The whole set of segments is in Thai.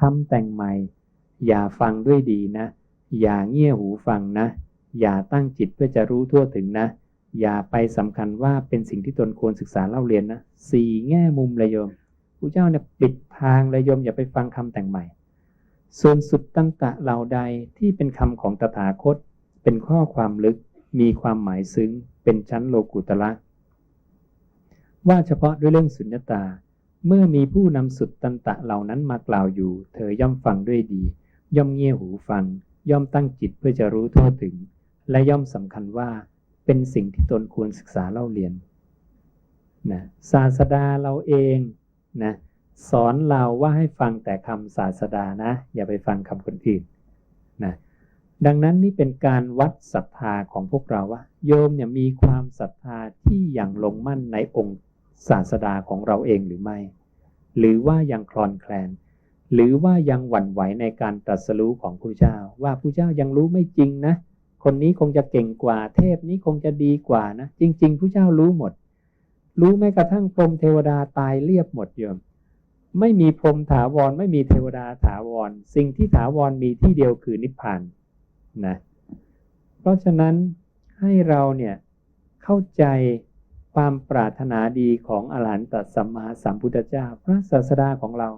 คำแต่งใหม่ อย่าฟังด้วยดีนะ อย่าเงี่ยหูฟังนะ อย่าตั้งจิตเพื่อจะรู้ทั่วถึงนะ อย่าไปสำคัญว่าเป็นสิ่งที่ตนควรศึกษาเล่าเรียนนะสี่แง่มุมเลยโยมพระเจ้าเนี่ยปิดทางเลยโยมอย่าไปฟังคำแต่งใหม่ ส่วนสุดตันตะเหล่าใดที่เป็นคำของตถาคต เป็นข้อความลึก มีความหมายซึ้ง เป็นชั้นโลกุตละว่าเฉพาะด้วยเรื่องสุญญตา เมื่อมีผู้นำสุดตันตะเหล่านั้นมากล่าวอยู่ เธอย่อมฟังด้วยดี ย่อมเงี่ยหูฟัง ย่อมตั้งจิตเพื่อจะรู้ทั่วถึง และย่อมสำคัญว่าเป็นสิ่งที่ตนควรศึกษาเล่าเรียนนะศาสดาเราเองนะสอนเราว่าให้ฟังแต่คำศาสดานะ อย่าไปฟังคำคนอื่นนะดังนั้นนี่เป็นการวัดศรัทธาของพวกเราว่า โยมเนี่ยมีความศรัทธาที่อย่างลงมั่นในองค์ ศาสดาของเราเองหรือไม่ หรือว่ายังคลอนแคลน หรือว่ายังหวั่นไหวในการตรัสรู้ของพระเจ้า ว่าพระเจ้ายังรู้ไม่จริงนะ คนนี้คงจะเก่งกว่าเทพนี้คงจะดีกว่านะ จริง ๆพระเจ้ารู้หมด รู้แม้กระทั่งพรหมเทวดาตายเรียบหมดโยมไม่มีพรหมถาวรไม่มีเทวดาถาวร สิ่งที่ถาวรมีที่เดียวคือนิพพานนะเพราะฉะนั้นให้เราเนี่ยเข้าใจ ความปรารถนาดีของอรหันตสัมมาสัมพุทธเจ้า พระศาสดาของเรา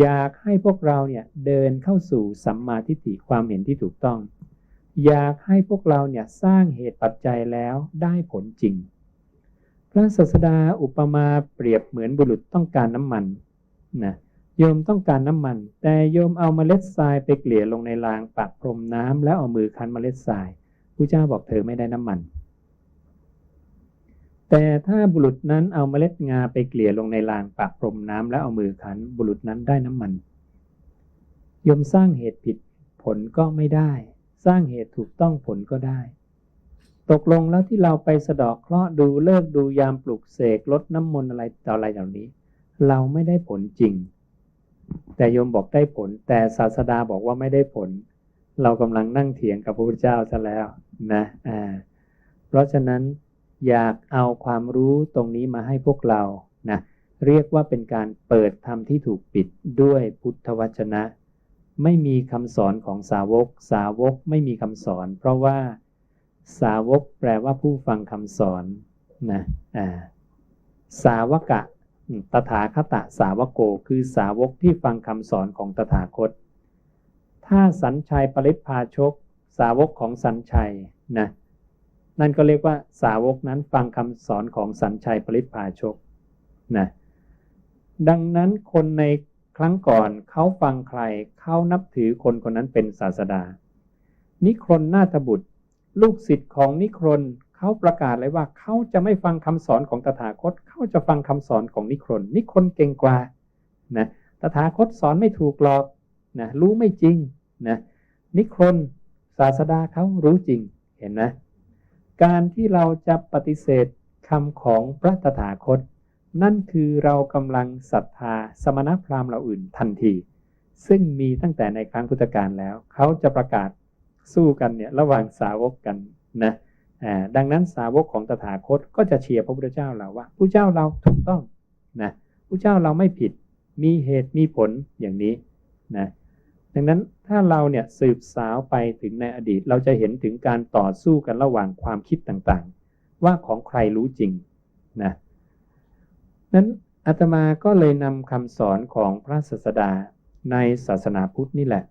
อยากให้พวกเราเนี่ยเดินเข้าสู่สัมมาทิฏฐิความเห็นที่ถูกต้อง อยากให้พวกเราเนี่ยสร้างเหตุปัจจัยแล้วได้ผลจริง พระศาสดาอุปมาเปรียบเหมือนบุรุษต้องการน้ำมันนะโยมต้องการน้ำมัน แต่โยมเอาเมล็ดทรายไปเกลี่ยลงในรางปักพรมน้ำแล้วเอามือคั้นเมล็ดทรายพระเจ้าบอกเธอไม่ได้น้ำมัน แต่ถ้าบุรุษนั้นเอาเมล็ดงาไปเกลี่ยลงในรางปักพรมน้ำแล้วเอามือคั้นบุรุษนั้นได้น้ำมันยมสร้างเหตุผิดผลก็ไม่ได้ สร้างเหตุถูกต้องผลก็ได้ ตกลงแล้วที่เราไปสะดอกเคราะห์ดูเลิกดูยามปลุกเสกลดน้ำมนต์อะไรต่ออะไรเหล่านี้ เราไม่ได้ผลจริง แต่โยมบอกได้ผล แต่ศาสดาบอกว่าไม่ได้ผล เรากำลังนั่งเถียงกับพระพุทธเจ้าซะแล้วนะอ่าเพราะฉะนั้น อยากเอาความรู้ตรงนี้มาให้พวกเรานะเรียกว่าเป็นการเปิดธรรมที่ถูกปิดด้วยพุทธวจนะ ไม่มีคำสอนของสาวก สาวกไม่มีคำสอน เพราะว่าสาวกแปลว่าผู้ฟังคำสอนนะอ่าสาวกะตถาคตะสาวโก คือสาวกที่ฟังคำสอนของตถาคต ถ้าสัญชัยปริพาชก สาวกของสัญชัยนะ นั่นก็เรียกว่าสาวกนั้นฟังคำสอนของสัญชัยปริพาชกนะดังนั้นคนในครั้งก่อนเขาฟังใครเขานับถือคนคนนั้นเป็นศาสดา นิครนนาถบุตร ลูกศิษย์ของนิครนเขาประกาศเลยว่าเขาจะไม่ฟังคำสอนของตถาคตเขาจะฟังคำสอนของนิครนนิครนเก่งกว่านะตถาคตสอนไม่ถูกหรอกนะรู้ไม่จริงนะนิครนศาสดาเขารู้จริงเห็นไหม การที่เราจะปฏิเสธคำของพระตถาคต นั่นคือเรากำลังศรัทธาสมณพราหมณ์เราอื่นทันที ซึ่งมีตั้งแต่ในครั้งพุทธกาลแล้ว เขาจะประกาศสู้กันเนี่ยระหว่างสาวกกันนะดังนั้นสาวกของตถาคตก็จะเชียร์พระพุทธเจ้าเราว่าผู้เจ้าเราถูกต้องนะผู้เจ้าเราไม่ผิด มีเหตุมีผลอย่างนี้นะ ดังนั้นถ้าเราเนี่ยสืบสาวไปถึงในอดีต เราจะเห็นถึงการต่อสู้กันระหว่างความคิดต่างๆ ว่าของใครรู้จริงนะนั้นอาตมาก็เลยนำคำสอนของพระศาสดาในศาสนาพุทธนี่แหละ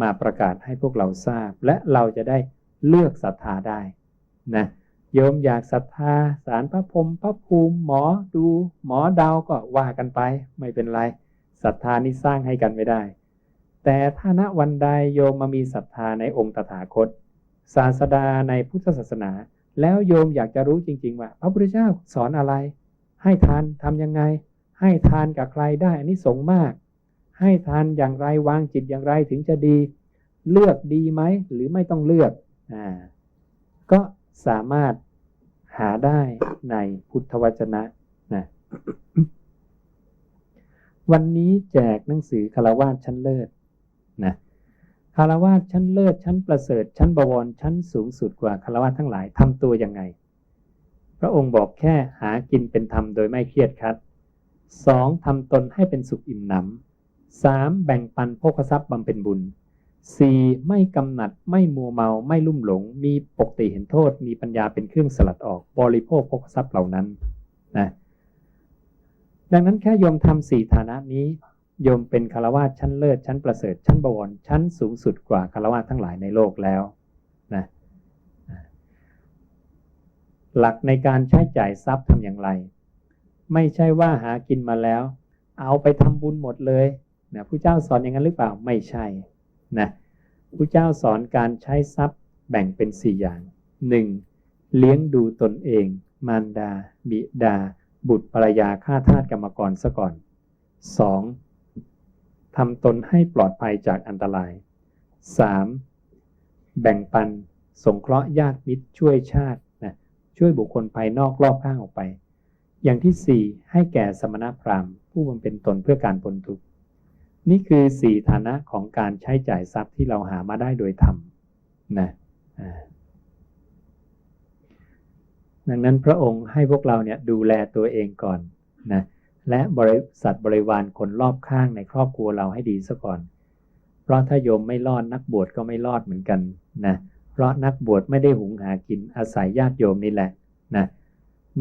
มาประกาศให้พวกเราทราบ และเราจะได้เลือกศรัทธาได้นะโยมอยากศรัทธาสารพระพรมพระภูมิหมอดูหมอดาวก็ว่ากันไป ไม่เป็นไรศรัทธานี้สร้างให้กันไม่ได้ แต่ถ้าณวันใดโยมมามีศรัทธาในองค์ตถาคต ศาสดาในพุทธศาสนา แล้วโยมอยากจะรู้จริง ๆ ว่า พระพุทธเจ้าสอนอะไร ให้ทานทำยังไง ให้ทานกับใครได้อันนี้สงมาก ให้ทานอย่างไรวางจิตอย่างไรถึงจะดี เลือกดีไหมหรือไม่ต้องเลือกอ่าก็สามารถหาได้ในพุทธวจนะนะวันนี้แจกหนังสือคารวาสชั้นเลิศ คารวาสชั้นเลิศชั้นประเสริฐ ชั้นบวรชั้นสูงสุดกว่าคารวาสทั้งหลายทำตัวยังไง พระองค์บอกแค่หากินเป็นธรรมโดยไม่เครียดคัดสองทำตนให้เป็นสุขอิ่มหนำ 3. แบ่งปันโภคทรัพย์บำเพ็ญบุญ 4. ไม่กำหนัดไม่มัวเมาไม่ลุ่มหลง มีปกติเห็นโทษ มีปัญญาเป็นเครื่องสลัดออกบริโภคโภคทรัพย์เหล่านั้นนะดังนั้นแค่โยมทำสี่ฐานะนี้ โยมเป็นคารวะชั้นเลิศชั้นประเสริฐชั้นบวรชั้นสูงสุดกว่าคารวะทั้งหลายในโลกแล้วนะหลักในการใช้จ่ายทรัพย์ทำอย่างไร ไม่ใช่ว่าหากินมาแล้ว เอาไปทำบุญหมดเลยนะผู้เจ้าสอนอย่างนั้นหรือเปล่าไม่ใช่นะผู้เจ้าสอนการใช้ทรัพย์แบ่งเป็นสี่อย่าง 1. เลี้ยงดูตนเอง มารดา บิดา บุตรภรรยาข้าทาสกรรมกรซะก่อน 2. ทำตนให้ปลอดภัยจากอันตราย 3. แบ่งปันสงเคราะห์ญาติมิตรช่วยชาตินะช่วยบุคคลภายนอกรอบข้างออกไป อย่างที่ 4 ให้แก่สมณพราหมณ์ ผู้บำเพ็ญตนเพื่อการพ้นทุกข์นี่คือสี่ฐานะของการใช้จ่ายทรัพย์ที่เราหามาได้โดยธรรมนะดังนั้นพระองค์ให้พวกเราเนี่ยดูแลตัวเองก่อนนะ และบริษัทบริวารคนรอบข้างในครอบครัวเราให้ดีซะก่อน เพราะถ้าโยมไม่รอดนักบวชก็ไม่รอดเหมือนกันนะเพราะนักบวชไม่ได้หุงหากินอาศัยญาติโยมนี่แหละนะ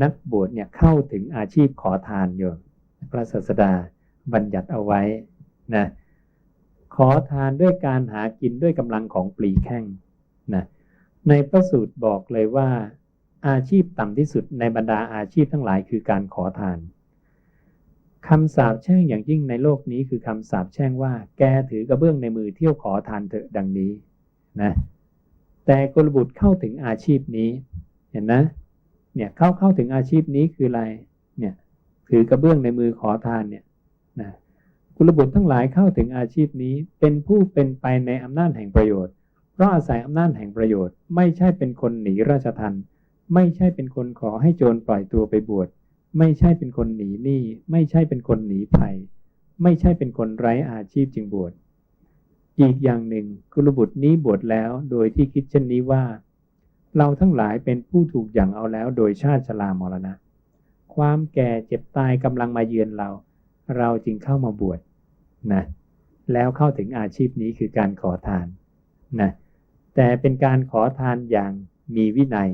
นักบวชเนี่ยเข้าถึงอาชีพขอทานโยมพระศาสดาบัญญัติเอาไว้นะขอทานด้วยการหากินด้วยกำลังของปลีแข้งนะในพระสูตรบอกเลยว่าอาชีพต่ำที่สุดในบรรดาอาชีพทั้งหลายคือการขอทาน คำสาปแช่งอย่างยิ่งในโลกนี้คือคำสาปแช่งว่า แกถือกระเบื้องในมือเที่ยวขอทานเถอะดังนี้นะแต่กุลบุตรเข้าถึงอาชีพนี้ เห็นนะเนี่ยเข้าเข้าถึงอาชีพนี้คืออะไรเนี่ยถือกระเบื้องในมือขอทานเนี่ยนะกุลบุตรทั้งหลายเข้าถึงอาชีพนี้เป็นผู้เป็นไปในอำนาจแห่งประโยชน์ เพราะอาศัยอำนาจแห่งประโยชน์ ไม่ใช่เป็นคนหนีราชทันไม่ใช่เป็นคนขอให้โจรปล่อยตัวไปบวช ไม่ใช่เป็นคนหนีหนี้ไม่ใช่เป็นคนหนีภัย ไม่ใช่เป็นคนไร้อาชีพจึงบวชอีกอย่างหนึ่งกุลบุตรนี้บวชแล้วโดยที่คิดเช่นนี้ว่า เราทั้งหลายเป็นผู้ถูกอย่างเอาแล้วโดยชาติชรามรณะ ความแก่เจ็บตายกำลังมาเยือนเรา เราจึงเข้ามาบวชนะแล้วเข้าถึงอาชีพนี้คือการขอทานนะแต่เป็นการขอทานอย่างมีวินัย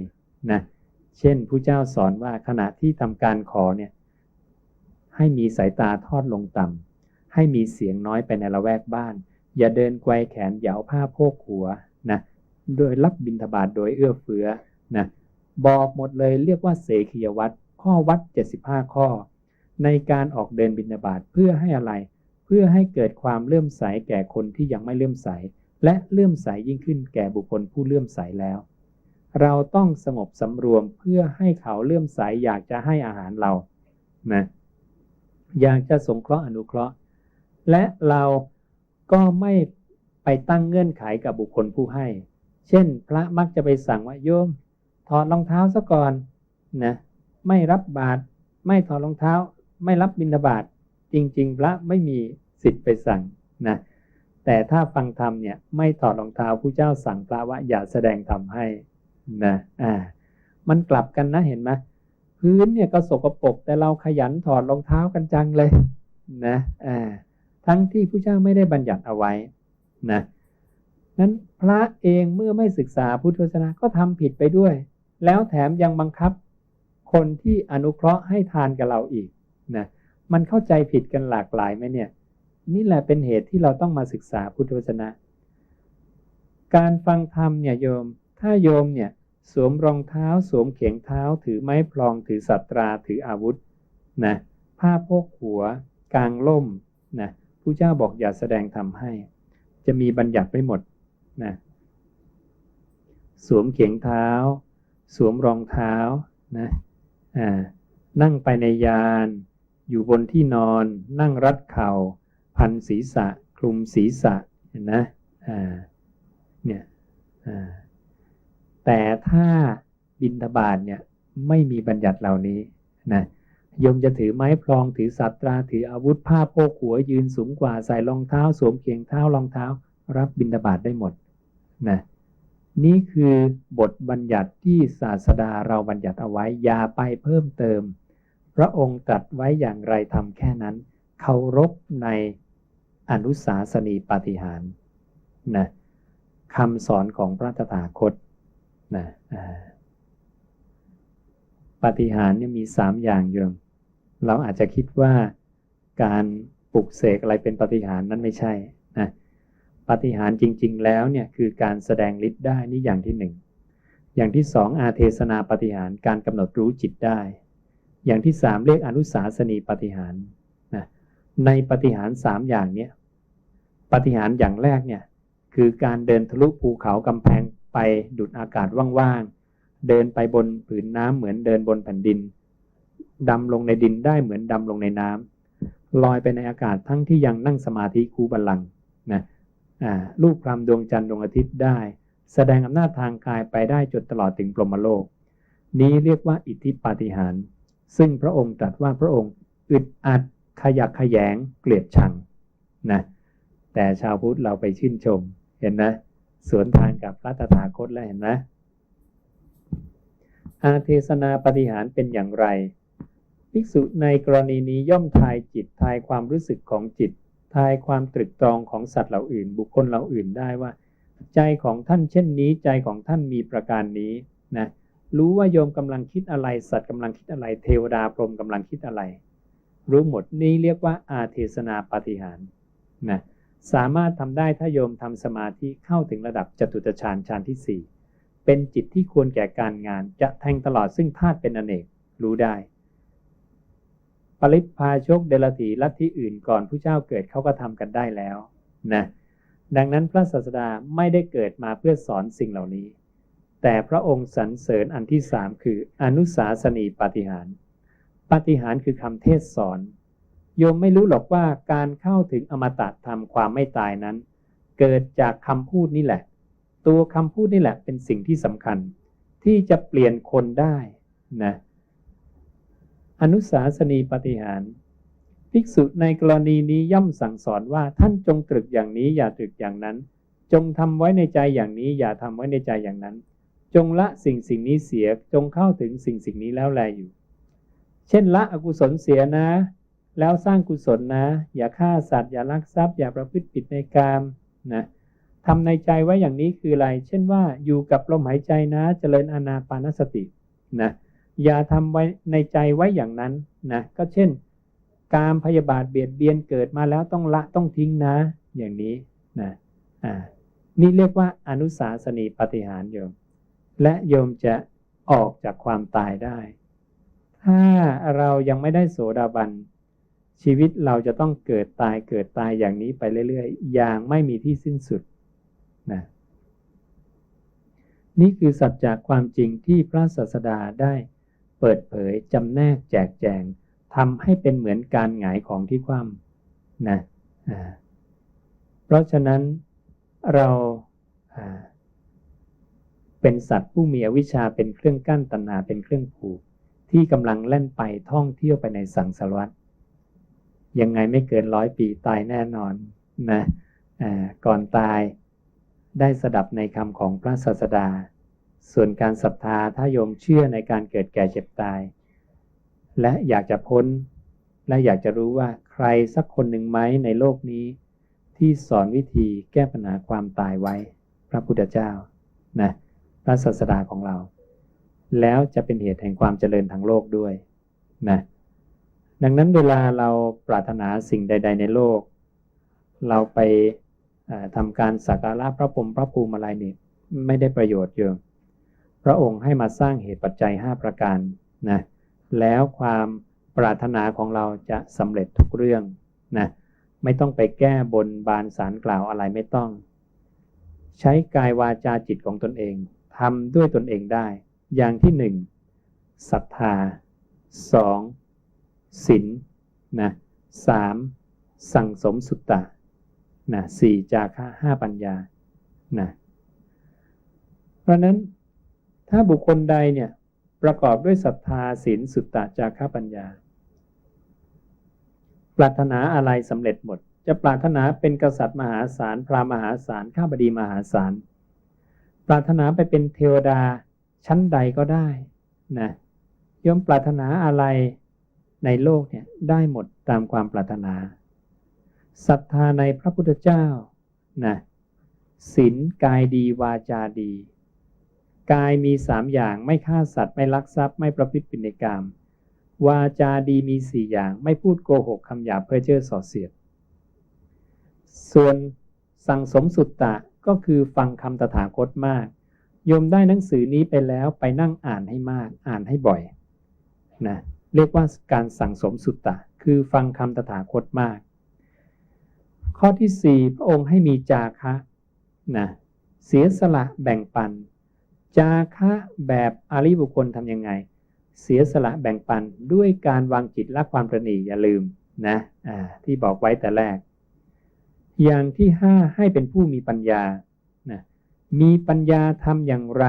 นะ เช่นผู้เจ้าสอนว่าขณะที่ทำการขอเนี่ยให้มีสายตาทอดลงต่ำให้มีเสียงน้อยไปในละแวกบ้าน อย่าเดินไกวแขนเหยาผ้าโพกหัวนะโดยรับบิณฑบาตโดยเอื้อเฟื้อนะบอกหมดเลยเรียกว่าเสขียวัดข้อวัด 75 ข้อ ในการออกเดินบิณฑบาตเพื่อให้อะไร เพื่อให้เกิดความเลื่อมใสแก่คนที่ยังไม่เลื่อมใส และเลื่อมใสยิ่งขึ้นแก่บุคคลผู้เลื่อมใสแล้ว เราต้องสงบสำรวมเพื่อให้เขาเลื่อมใสอยากจะให้อาหารเรานะอยากจะสงเคราะห์อนุเคราะห์ และเราก็ไม่ไปตั้งเงื่อนไขกับบุคคลผู้ให้ เช่น พระมักจะไปสั่งว่าโยม ถอดรองเท้าซะก่อนนะไม่รับบาตรไม่ถอดรองเท้า ไม่รับบิณฑบาตจริง ๆ พระไม่มีสิทธิ์ไปสั่งนะแต่ถ้าฟังธรรมเนี่ยไม่ถอดรองเท้าผู้เจ้าสั่งพระว่าอย่าแสดงธรรมให้ นะอ่า มันกลับกันนะเห็นไหมพื้นเนี่ยก็สกปรกแต่เราขยันถอดรองเท้ากันจังเลยนะอ่าทั้งที่ผู้เจ้าไม่ได้บัญญัติเอาไว้นะนั้นพระเองเมื่อไม่ศึกษาพุทธศาสนาก็ทำผิดไปด้วย แล้วแถมยังบังคับ คนที่อนุเคราะห์ให้ทานกับเราอีกนะมันเข้าใจผิดกันหลากหลายไหมเนี่ย นี่แหละเป็นเหตุที่เราต้องมาศึกษาพุทธวจนะการฟังธรรมเนี่ยโยม ถ้าโยมเนี่ยสวมรองเท้าสวมเขียงเท้า ถือไม้พลองถือสัตราถืออาวุธนะผ้าโพกหัว กลางล่มนะผู้เจ้าบอกอย่าแสดงธรรมให้ จะมีบัญญัติไปหมดนะสวมเขียงเท้า สวมรองเท้านะอ่านั่งไปในยาน อยู่บนที่นอน นั่งรัดเข่า พันศีรษะ คลุมศีรษะเห็นนะอ่าเนี่ยอ่า แต่ถ้าบินทบาทเนี่ยไม่มีบัญญัติเหล่านี้นะโยมจะถือไม้พลองถือสัตราถืออาวุธผ้าโพกหัวยืนสูงกว่าใส่รองเท้า สวมเกียงเท้ารองเท้า รับบินทบาทได้หมดนะนี่คือบทบัญญัติที่ศาสดาเราบัญญัติเอาไว้อย่าไปเพิ่มเติม พระองค์ตรัสไว้อย่างไรทำแค่นั้นเคารพในอนุสาสนีปฏิหารนะคำสอนของพระตถาคต นะปฏิหารเนี่ยมีสามอย่างโยมเราอาจจะคิดว่าการปลุกเสกอะไรเป็นปฏิหารนั้นไม่ใช่นะปฏิหารจริง ๆ แล้วเนี่ยคือการแสดงฤทธิ์ได้นี่อย่างที่หนึ่งอย่างที่สองอาเทศนาปฏิหารการกำหนดรู้จิตได้ อย่างที่สามเรียกอนุสาสนีปฏิหารนะในปฏิหารสามอย่างเนี้ยปฏิหารอย่างแรกเนี่ยคือการเดินทะลุภูเขากำแพง ไปดุดอากาศว่างๆ เดินไปบนผืนน้ำเหมือนเดินบนแผ่นดิน ดำลงในดินได้เหมือนดำลงในน้ำลอยไปในอากาศทั้งที่ยังนั่งสมาธิคูบัลลังนะอ่าลูกพรำดวงจันทร์ดวงอาทิตย์ได้ แสดงอำนาจทางกายไปได้จนตลอดถึงพรมโลก นี้เรียกว่าอิทธิปาฏิหาริย์ซึ่งพระองค์ตรัสว่าพระองค์อึดอัดขยักขยงเกลียดชังนะแต่ชาวพุทธเราไปชื่นชมเห็นนะสวนทา กับพระตถาคตแล้วเห็นนะอาเทศนาปฏิหารเป็นอย่างไร ภิกษุในกรณีนี้ย่อมทายจิตทายความรู้สึกของจิต ทายความตรึกตรองของสัตว์เหล่าอื่น บุคคลเหล่าอื่นได้ว่า ใจของท่านเช่นนี้ ใจของท่านมีประการนี้นะรู้ว่าโยมกำลังคิดอะไร สัตว์กำลังคิดอะไร เทวดาพรหมกำลังคิดอะไร รู้หมดนี้เรียกว่าอาเทศนาปฏิหารนะ สามารถทำได้ถ้าโยมทำสมาธิเข้าถึงระดับจตุตฌานฌานที่สี่เป็นจิตที่ควรแก่การงานจะแทงตลอดซึ่งธาตุเป็นอเนกรู้ได้ ปริพาชกเดลถีลัทธิอื่นก่อนผู้เจ้าเกิดเขาก็ทำกันได้แล้วนะดังนั้นพระศาสดาไม่ได้เกิดมาเพื่อสอนสิ่งเหล่านี้ แต่พระองค์สรรเสริญอันที่สามคืออนุสาสนีปาฏิหารปาฏิหารคือคำเทศสอน โยมไม่รู้หรอกว่าการเข้าถึงอมตะธรรมความไม่ตายนั้น เกิดจากคำพูดนี่แหละ ตัวคำพูดนี่แหละเป็นสิ่งที่สำคัญ ที่จะเปลี่ยนคนได้นะอนุสาสนีปฏิหารภิกษุในกรณีนี้ย่อมสั่งสอนว่าท่านจงตรึกอย่างนี้อย่าตรึกอย่างนั้น จงทำไว้ในใจอย่างนี้อย่าทำไว้ในใจอย่างนั้น จงละสิ่งสิ่งนี้เสียจงเข้าถึงสิ่งสิ่งนี้แล้วแลอยู่ เช่นละอกุศลเสียนะ แล้วสร้างกุศลนะ อย่าฆ่าสัตว์อย่าลักทรัพย์อย่าประพฤติผิดในกามนะทำในใจไว้อย่างนี้คืออะไร เช่นว่าอยู่กับลมหายใจนะเจริญอานาปานสตินะอย่าทำไว้ในใจไว้อย่างนั้นนะก็เช่น การพยาบาทเบียดเบียนเกิดมาแล้วต้องละต้องทิ้งนะ อย่างนี้นะอ่านี่เรียกว่าอนุสาสนีปฏิหารโยม และโยมจะออกจากความตายได้ ถ้าเรายังไม่ได้โสดาบัน ชีวิตเราจะต้องเกิดตายเกิดตายอย่างนี้ไปเรื่อยๆ อย่างไม่มีที่สิ้นสุดนะนี่คือสัจจะความจริงที่พระศาสดาได้เปิดเผยจำแนกแจกแจงทำให้เป็นเหมือนการหงายของที่คว่ำนะเพราะฉะนั้นเราเป็นสัตว์ผู้มีอวิชชาเป็นเครื่องกั้นตัณหาเป็นเครื่องผูก ที่กำลังเล่นไปท่องเที่ยวไปในสังสารวัฏ ยังไงไม่เกินร้อยปีตายแน่นอนนะก่อนตายได้สดับในคำของพระศาสดา ส่วนการศรัทธาถ้าโยมเชื่อในการเกิดแก่เจ็บตาย และอยากจะพ้น และอยากจะรู้ว่าใครสักคนหนึ่งไหมในโลกนี้ ที่สอนวิธีแก้ปัญหาความตายไว้ พระพุทธเจ้านะพระศาสดาของเรา แล้วจะเป็นเหตุแห่งความเจริญทางโลกด้วยนะ ดังนั้นเวลาเราปรารถนาสิ่งใด ๆ ในโลก เราไปทำการสักการะพระพรหมพระภูมิอะไรนี่ไม่ได้ประโยชน์เยอะพระองค์ให้มาสร้างเหตุปัจจัย 5 ประการนะแล้วความปรารถนาของเราจะสำเร็จทุกเรื่องนะไม่ต้องไปแก้บนบานสารกล่าวอะไรไม่ต้อง ใช้กายวาจาจิตของตนเองทำด้วยตนเองได้ อย่างที่หนึ่งศรัทธาสอง ศีลนะสามสั่งสมสุตตะนะสี่จาคะห้าปัญญานะเพราะนั้นถ้าบุคคลใดเนี่ยประกอบด้วยศรัทธาศีลสุตตะจาคะปัญญา ปรารถนาอะไรสำเร็จหมด จะปรารถนาเป็นกษัตริย์มหาศาลพระมหาศาลข้าบดีมหาศาลปรารถนาไปเป็นเทวดาชั้นใดก็ได้นะย่อมปรารถนาอะไร ในโลกเนี่ยได้หมดตามความปรารถนาศรัทธาในพระพุทธเจ้านะศีลกายดีวาจาดี กายมีสามอย่างไม่ฆ่าสัตว์ไม่ลักทรัพย์ไม่ประพฤติผิดในกามวาจาดีมีสี่อย่างไม่พูดโกหกคำหยาบเพื่อเจ้อส่อเสียด ส่วนสั่งสมสุตตะก็คือฟังคำตถาคตมากโยมได้หนังสือนี้ไปแล้วไปนั่งอ่านให้มากอ่านให้บ่อยนะ เรียกว่าการสั่งสมสุตตะ คือฟังคำตถาคตมาก ข้อที่สี่พระองค์ให้มีจาคะนะเสียสละแบ่งปัน จาคะแบบอริบุคคลทำยังไง เสียสละแบ่งปันด้วยการวางจิตละความประณีอย่าลืมนะอ่าที่บอกไว้แต่แรก อย่างที่ห้าให้เป็นผู้มีปัญญานะมีปัญญาทำอย่างไร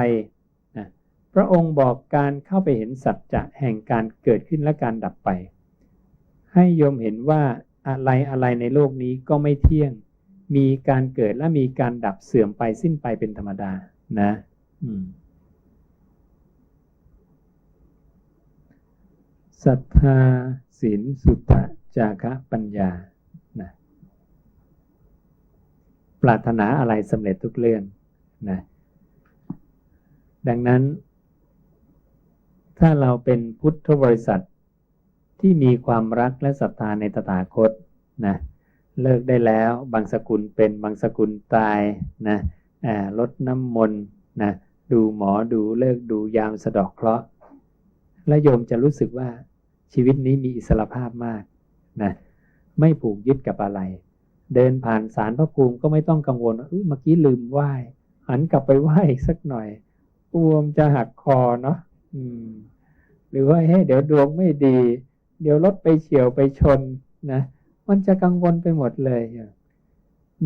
พระองค์บอกการเข้าไปเห็นสัจจะแห่งการเกิดขึ้นและการดับไป ให้โยมเห็นว่าอะไรอะไรในโลกนี้ก็ไม่เที่ยง มีการเกิดและมีการดับเสื่อมไปสิ้นไปเป็นธรรมดานะศรัทธาศีลสุตะจาคะปัญญานะปรารถนาอะไรสำเร็จทุกเรื่องนะดังนั้น ถ้าเราเป็นพุทธบริษัท ที่มีความรักและศรัทธาในตถาคตนะเลิกได้แล้วบางสกุลเป็นบางสกุลตายนะลดน้ำมนต์นะดูหมอดูเลิกดูยามสะดอกเคราะห์และโยมจะรู้สึกว่าชีวิตนี้มีอิสรภาพมากนะไม่ผูกยึดกับอะไร เดินผ่านสารพระภูมิก็ไม่ต้องกังวลว่าเมื่อกี้ลืมไหว้หันกลับไปไหว้สักหน่อยกลัวมจะหักคอเนาะ อืม หรือว่าให้เดี๋ยวดวงไม่ดี เดี๋ยวรถไปเฉียวไปชนนะมันจะกังวลไปหมดเลย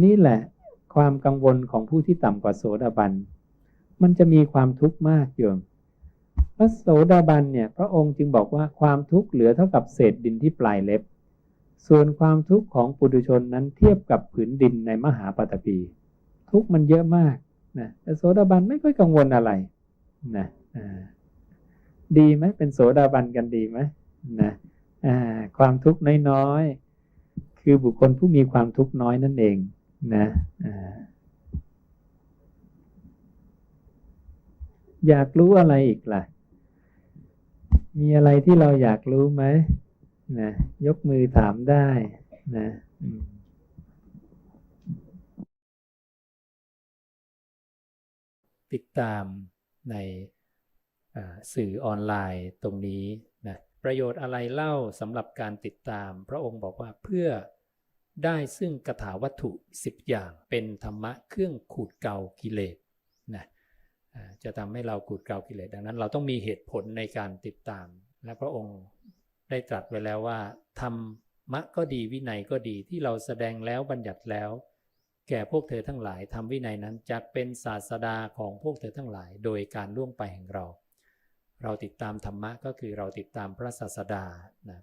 นี่แหละ ความกังวลของผู้ที่ต่ำกว่าโสดาบัน มันจะมีความทุกข์มากโยมพระโสดาบันเนี่ย พระองค์จึงบอกว่าความทุกข์เหลือเท่ากับเศษดินที่ปลายเล็บ ส่วนความทุกข์ของปุถุชนนั้นเทียบกับผืนดินในมหาปฐพี ทุกข์มันเยอะมากนะแต่โสดาบันไม่ค่อยกังวลอะไรนะอ่า ดีไหมเป็นโสดาบันกันดีไหมนะความทุกข์น้อยๆ คือบุคคลผู้มีความทุกข์น้อยนั่นเองนะอยากรู้อะไรอีกล่ะ มีอะไรที่เราอยากรู้ไหมนะยกมือถามได้นะติดตามใน สื่อออนไลน์ตรงนี้นะประโยชน์อะไรเล่าสำหรับการติดตาม พระองค์บอกว่าเพื่อได้ซึ่งกถาวัตถุ10อย่างเป็นธรรมะเครื่องขูดเกากิเลสนะจะทำให้เราขูดเกากิเลสดังนั้นเราต้องมีเหตุผลในการติดตาม และพระองค์ได้ตรัสไว้แล้วว่าธรรมะก็ดีวินัยก็ดีที่เราแสดงแล้วบัญญัติแล้ว แก่พวกเธอทั้งหลายทำวินัยนั้นจะเป็นศาสดาของพวกเธอทั้งหลาย โดยการล่วงไปแห่งเรา เราติดตามธรรมะก็คือเราติดตามพระศาสดานะ